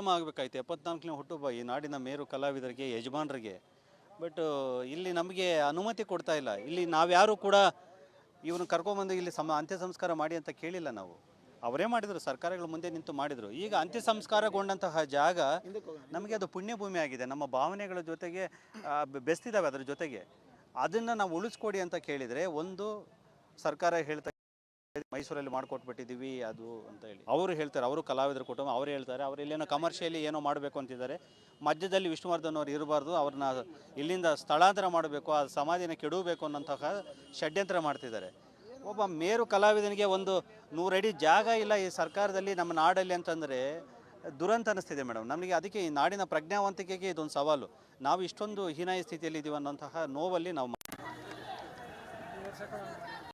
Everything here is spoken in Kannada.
ಸಂಭ್ರಮ ಆಗಬೇಕಾಯ್ತು. ಎಪ್ಪತ್ನಾಲ್ಕನೇ ಹುಟ್ಟುಹಬ್ಬ ಈ ನಾಡಿನ ಮೇರು ಕಲಾವಿದರಿಗೆ, ಯಜಮಾನರಿಗೆ. ಬಟ್ ಇಲ್ಲಿ ನಮಗೆ ಅನುಮತಿ ಕೊಡ್ತಾ ಇಲ್ಲ. ಇಲ್ಲಿ ನಾವ್ಯಾರು ಕೂಡ ಇವನು ಕರ್ಕೊಂಬಂದು ಇಲ್ಲಿ ಸಮ ಅಂತ್ಯ ಸಂಸ್ಕಾರ ಮಾಡಿ ಅಂತ ಕೇಳಿಲ್ಲ ನಾವು. ಅವರೇ ಮಾಡಿದರು, ಸರ್ಕಾರಗಳ ಮುಂದೆ ನಿಂತು ಮಾಡಿದರು. ಈಗ ಅಂತ್ಯ ಸಂಸ್ಕಾರಗೊಂಡಂತಹ ಜಾಗ ನಮಗೆ ಅದು ಪುಣ್ಯಭೂಮಿ ಆಗಿದೆ. ನಮ್ಮ ಭಾವನೆಗಳ ಜೊತೆಗೆ ಬೆಸ್ತಿದ್ದಾವೆ ಅದರ ಜೊತೆಗೆ. ಅದನ್ನು ನಾವು ಉಳಿಸ್ಕೊಡಿ ಅಂತ ಕೇಳಿದರೆ ಒಂದು ಸರ್ಕಾರ ಹೇಳ್ತಾ ಮೈಸೂರಲ್ಲಿ ಮಾಡಿಕೊಟ್ಬಿಟ್ಟಿದ್ದೀವಿ, ಅದು ಅಂತ ಹೇಳಿ. ಅವರು ಹೇಳ್ತಾರೆ, ಅವರು ಕಲಾವಿದರ ಕುಟುಂಬ, ಅವರು ಹೇಳ್ತಾರೆ, ಅವ್ರು ಇಲ್ಲೇನೋ ಕಮರ್ಷಿಯಲಿ ಏನೋ ಮಾಡಬೇಕು ಅಂತಿದ್ದಾರೆ. ಮಧ್ಯದಲ್ಲಿ ವಿಷ್ಣುವರ್ಧನ್ ಅವ್ರು ಇರಬಾರ್ದು, ಅವ್ರನ್ನ ಇಲ್ಲಿಂದ ಸ್ಥಳಾಂತರ ಮಾಡಬೇಕು, ಆ ಸಮಾಧಿನ ಕೆಡಬೇಕು ಅನ್ನೋಂತಹ ಷಡ್ಯಂತ್ರ ಮಾಡ್ತಿದ್ದಾರೆ. ಒಬ್ಬ ಮೇರು ಕಲಾವಿದನಿಗೆ ಒಂದು ನೂರಡಿ ಜಾಗ ಇಲ್ಲ ಈ ಸರ್ಕಾರದಲ್ಲಿ ನಮ್ಮ ನಾಡಲ್ಲಿ ಅಂತಂದರೆ ದುರಂತ ಅನ್ನಿಸ್ತಿದೆ ಮೇಡಮ್. ನಮಗೆ ಅದಕ್ಕೆ ಈ ನಾಡಿನ ಪ್ರಜ್ಞಾವಂತಿಕೆಗೆ ಇದೊಂದು ಸವಾಲು. ನಾವು ಇಷ್ಟೊಂದು ಹೀನಾಯ ಸ್ಥಿತಿಯಲ್ಲಿ ಇದ್ದೀವಿ ಅನ್ನೋಂತಹ ನೋವಲ್ಲಿ ನಾವು